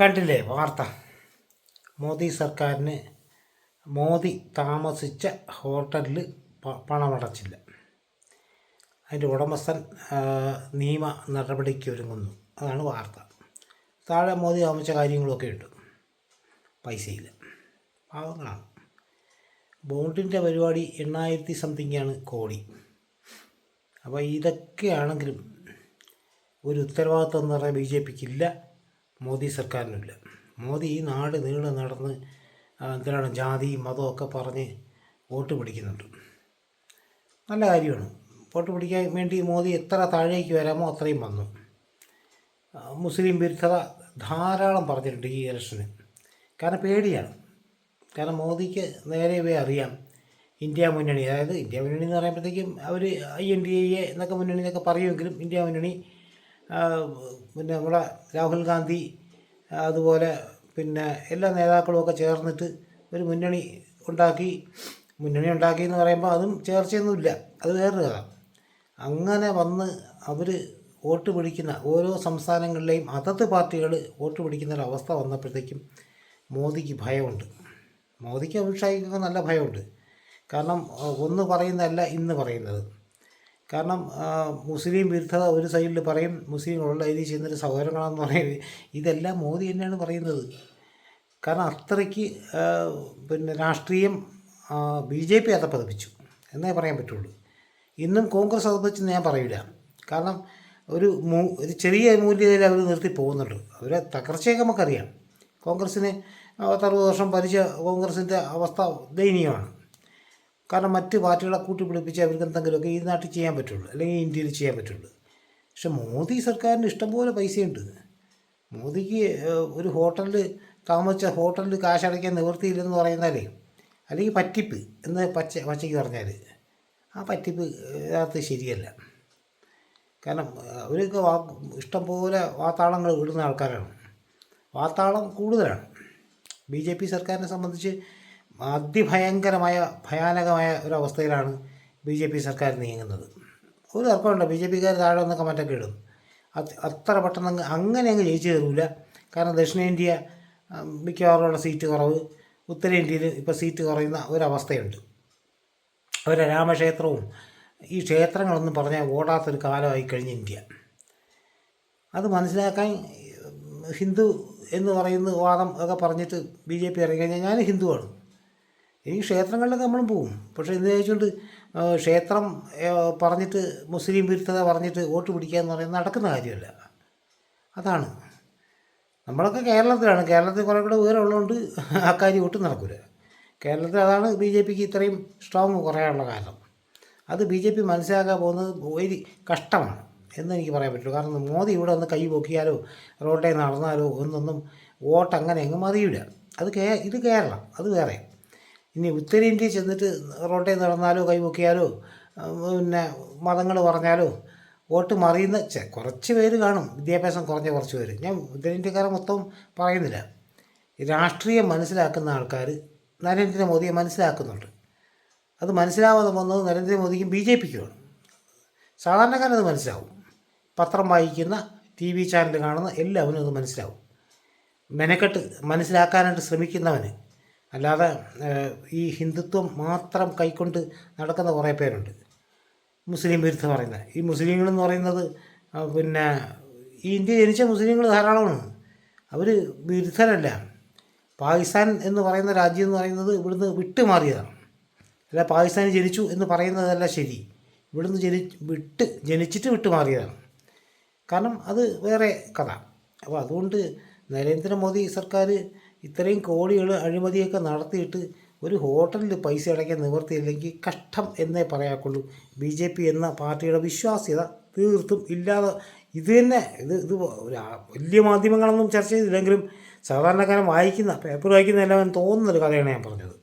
കണ്ടില്ലേ വാർത്ത? മോദി സർക്കാരിന് മോദി താമസിച്ച ഹോട്ടലിൽ പണമടച്ചില്ല. അതിന്റെ ഉടമസ്ഥൻ നിയമ നടപടിക്ക് ഒരുങ്ങുന്നു അതാണ് വാർത്ത. താഴെ മോദി താമസിച്ച കാര്യങ്ങളൊക്കെ ഉണ്ട്. പൈസയില്ല. പാവങ്ങളാണ്. ബോണ്ടിന്റെ പരിപാടി എണ്ണായിരത്തി സംതിങ്ങാണ് കോടി. അപ്പോൾ ഇതൊക്കെയാണെങ്കിലും ഒരു ഉത്തരവാദിത്വം എന്ന് പറയാൻ ബി ജെ പിക്ക് ഇല്ല മോദി സർക്കാരിനില്ല മോദി ഈ നാട് നീളെ നടന്ന് എന്തിനാണ് ജാതി മതമൊക്കെ പറഞ്ഞ് വോട്ട് പിടിക്കുന്നുണ്ട്. നല്ല കാര്യമാണ്. വോട്ട് പിടിക്കാൻ വേണ്ടി മോദി എത്ര താഴേക്ക് വരാമോ അത്രയും വന്നു. മുസ്ലിം വിരുദ്ധത ധാരാളം പറഞ്ഞിട്ടുണ്ട് ഈ ഇലക്ഷന്. കാരണം പേടിയാണ്. കാരണം മോദിക്ക് നേരെ അറിയാം ഇന്ത്യ മുന്നണി. അതായത് ഇന്ത്യ മുന്നണി എന്ന് പറയുമ്പോഴത്തേക്കും അവർ ഐ എൻ ഡി എ എന്നൊക്കെ മുന്നണി എന്നൊക്കെ പറയുമെങ്കിലും ഇന്ത്യ മുന്നണി പിന്നെ നമ്മുടെ രാഹുൽ ഗാന്ധി അതുപോലെ പിന്നെ എല്ലാ നേതാക്കളും ഒക്കെ ചേർന്നിട്ട് ഒരു മുന്നണി ഉണ്ടാക്കി. മുന്നണി ഉണ്ടാക്കി എന്ന് പറയുമ്പോൾ അതും ചേർച്ചയൊന്നുമില്ല. അത് വേറൊരു കഥ. അങ്ങനെ വന്ന് അവർ വോട്ട് പിടിക്കുന്ന ഓരോ സംസ്ഥാനങ്ങളിലെയും അതത് പാർട്ടികൾ വോട്ട് പിടിക്കുന്ന ഒരു അവസ്ഥ വന്നപ്പോഴത്തേക്കും മോദിക്ക് ഭയമുണ്ട്. മോദിക്ക് അമിത്ഷായ്ക്കൊക്കെ നല്ല ഭയമുണ്ട്. കാരണം ഒന്ന് പറയുന്നതല്ല ഇന്ന് പറയുന്നത്. കാരണം മുസ്ലിം വിരുദ്ധത ഒരു സൈഡിൽ പറയും മുസ്ലിം ഉള്ള ഇത് ചെയ്യുന്നൊരു സഹോദരങ്ങളാണെന്ന് പറയും. ഇതെല്ലാം മോദി തന്നെയാണ് പറയുന്നത്. കാരണം അത്രയ്ക്ക് പിന്നെ രാഷ്ട്രീയം ബി ജെ പി അതപ്പതിപ്പിച്ചു എന്നേ പറയാൻ പറ്റുള്ളൂ. ഇന്നും കോൺഗ്രസ് അതപ്പതിച്ചെന്ന് ഞാൻ പറയില്ല കാരണം ഒരു മൂ ഒരു ചെറിയ മൂല്യത്തിൽ അവർ നിർത്തി പോകുന്നുണ്ട്. അവരെ തകർച്ചയൊക്കെ നമുക്കറിയാം. കോൺഗ്രസ്സിന് പത്തറുപത് വർഷം ഭരിച്ച കോൺഗ്രസിന്റെ അവസ്ഥ ദയനീയമാണ്. കാരണം മറ്റ് പാർട്ടികളെ കൂട്ടിപ്പിടിപ്പിച്ച് അവർക്ക് എന്തെങ്കിലുമൊക്കെ ഈ നാട്ടിൽ ചെയ്യാൻ പറ്റുള്ളൂ അല്ലെങ്കിൽ ഇന്ത്യയിൽ ചെയ്യാൻ പറ്റുള്ളൂ. പക്ഷെ മോദി സർക്കാരിന് ഇഷ്ടംപോലെ പൈസയുണ്ട്. മോദിക്ക് ഒരു ഹോട്ടലിൽ താമസിച്ച ഹോട്ടലിൽ കാശ് കാശടയ്ക്കാൻ നിവൃത്തിയില്ലെന്ന് പറയുന്നാലേ അല്ലെങ്കിൽ പറ്റിപ്പ് എന്ന് പച്ച പച്ചയ്ക്ക് പറഞ്ഞാൽ ആ പറ്റിപ്പ് അകത്ത് ശരിയല്ല. കാരണം അവരൊക്കെ വാ ഇഷ്ടംപോലെ വാത്താളങ്ങൾ വിടുന്ന ആൾക്കാരാണ്. വാത്താളം കൂടുതലാണ്. ബി ജെ പി സർക്കാരിനെ സംബന്ധിച്ച് അതിഭയങ്കരമായ ഭയാനകമായ ഒരവസ്ഥയിലാണ് ബി ജെ പി സർക്കാർ നീങ്ങുന്നത്. ഒരു തർക്കമുണ്ട് ബി ജെ പിക്കാർ താഴെ വന്ന് മറ്റൊക്കെ ഇടും. അത് അത്ര പെട്ടെന്ന് അങ്ങനെ അങ്ങ് ജയിച്ചു കയറില്ല കാരണം ദക്ഷിണേന്ത്യ മിക്കവാറുള്ള സീറ്റ് കുറവ് ഉത്തരേന്ത്യയിൽ ഇപ്പോൾ സീറ്റ് കുറയുന്ന ഒരവസ്ഥയുണ്ട്. അവരെ രാമക്ഷേത്രവും ഈ ക്ഷേത്രങ്ങളൊന്നും പറഞ്ഞാൽ ഓടാത്തൊരു കാലമായി കഴിഞ്ഞ ഇന്ത്യ. അത് മനസ്സിലാക്കാൻ ഹിന്ദു എന്ന് പറയുന്ന വാദം ഒക്കെ പറഞ്ഞിട്ട് ബി ജെ പി ഇറങ്ങി കഴിഞ്ഞാൽ ഞാൻ ഹിന്ദുവാണ്. ഈ ക്ഷേത്രങ്ങളിലൊക്കെ നമ്മളും പോകും. പക്ഷേ ഇത് ചോദിച്ചുകൊണ്ട് ക്ഷേത്രം പറഞ്ഞിട്ട് മുസ്ലിം വിരുദ്ധത പറഞ്ഞിട്ട് വോട്ട് പിടിക്കുക എന്ന് പറയുന്നത് നടക്കുന്ന കാര്യമല്ല. അതാണ്. നമ്മളൊക്കെ കേരളത്തിലാണ്. കേരളത്തിൽ കുറേ കൂടെ ഉയരമുള്ളതുകൊണ്ട് ആ കാര്യം ഒട്ടും നടക്കില്ല കേരളത്തിൽ അതാണ് ബി ജെ പിക്ക് ഇത്രയും സ്ട്രോങ് കുറയാനുള്ള കാരണം. അത് ബി ജെ പി മനസ്സിലാക്കാൻ പോകുന്നത് ഒരു കഷ്ടമാണ് എന്ന് എനിക്ക് പറയാൻ പറ്റുള്ളൂ. കാരണം മോദി ഇവിടെ ഒന്ന് കൈ പൊക്കിയാലോ റോഡിൽ നടന്നാലോ ഒന്നൊന്നും വോട്ട് അങ്ങനെ എങ്ങും മതിയില്ല അത് കേ ഇത് കേരളം. അത് വേറെ. ഇനി ഉത്തരേന്ത്യയിൽ ചെന്നിട്ട് റോഡിൽ നടന്നാലോ കൈമുക്കിയാലോ പിന്നെ മതങ്ങൾ പറഞ്ഞാലോ വോട്ട് മറിയുന്ന കുറച്ച് പേര് കാണും. വിദ്യാഭ്യാസം കുറഞ്ഞ കുറച്ച് പേര്. ഞാൻ ഉത്തരേന്ത്യക്കാരെ മൊത്തം പറയുന്നില്ല. രാഷ്ട്രീയം മനസ്സിലാക്കുന്ന ആൾക്കാർ നരേന്ദ്രമോദിയെ മനസ്സിലാക്കുന്നുണ്ട്. അത് മനസ്സിലാവാതെ വന്നത് നരേന്ദ്രമോദിക്കും ബി ജെ പിക്കുമാണ് സാധാരണക്കാരത് മനസ്സിലാവും. പത്രം വായിക്കുന്ന ടി വി ചാനൽ കാണുന്ന എല്ലാവരും അത് മനസ്സിലാവും. മെനക്കെട്ട് മനസ്സിലാക്കാനായിട്ട് ശ്രമിക്കുന്നവന് അല്ലാതെ ഈ ഹിന്ദുത്വം മാത്രം കൈക്കൊണ്ട് നടക്കുന്ന കുറേ പേരുണ്ട്. മുസ്ലിം വിരുദ്ധം പറയുന്നത്. ഈ മുസ്ലിങ്ങൾ എന്ന് പറയുന്നത് പിന്നെ ഈ ഇന്ത്യ ജനിച്ച മുസ്ലിങ്ങൾ ധാരാളമാണ്. അവർ വിരുദ്ധരല്ല. പാകിസ്ഥാൻ എന്ന് പറയുന്ന രാജ്യം എന്ന് പറയുന്നത് ഇവിടുന്ന് വിട്ടുമാറിയതാണ്. അല്ല പാകിസ്ഥാനിൽ ജനിച്ചു എന്ന് പറയുന്നതല്ല ശരി. ഇവിടുന്ന് ജനി വിട്ട് ജനിച്ചിട്ട് വിട്ടുമാറിയതാണ്. കാരണം അത് വേറെ കഥ. അപ്പോൾ അതുകൊണ്ട് നരേന്ദ്രമോദി സർക്കാർ ഇത്രയും കോടികൾ അഴിമതിയൊക്കെ നടത്തിയിട്ട് ഒരു ഹോട്ടലിൽ പൈസ അടയ്ക്കാൻ നിവർത്തിയില്ലെങ്കിൽ കഷ്ടം എന്നേ പറയാക്കുള്ളൂ. ബി ജെ പി എന്ന പാർട്ടിയുടെ വിശ്വാസ്യത തീർത്തും ഇല്ലാതെ ഇത് തന്നെ. ഇത് ഇത് വലിയ മാധ്യമങ്ങളൊന്നും ചർച്ച ചെയ്തില്ലെങ്കിലും സാധാരണക്കാരൻ വായിക്കുന്ന പേപ്പർ വായിക്കുന്ന എല്ലാവരും തോന്നുന്നൊരു കഥയാണ് ഞാൻ പറഞ്ഞത്.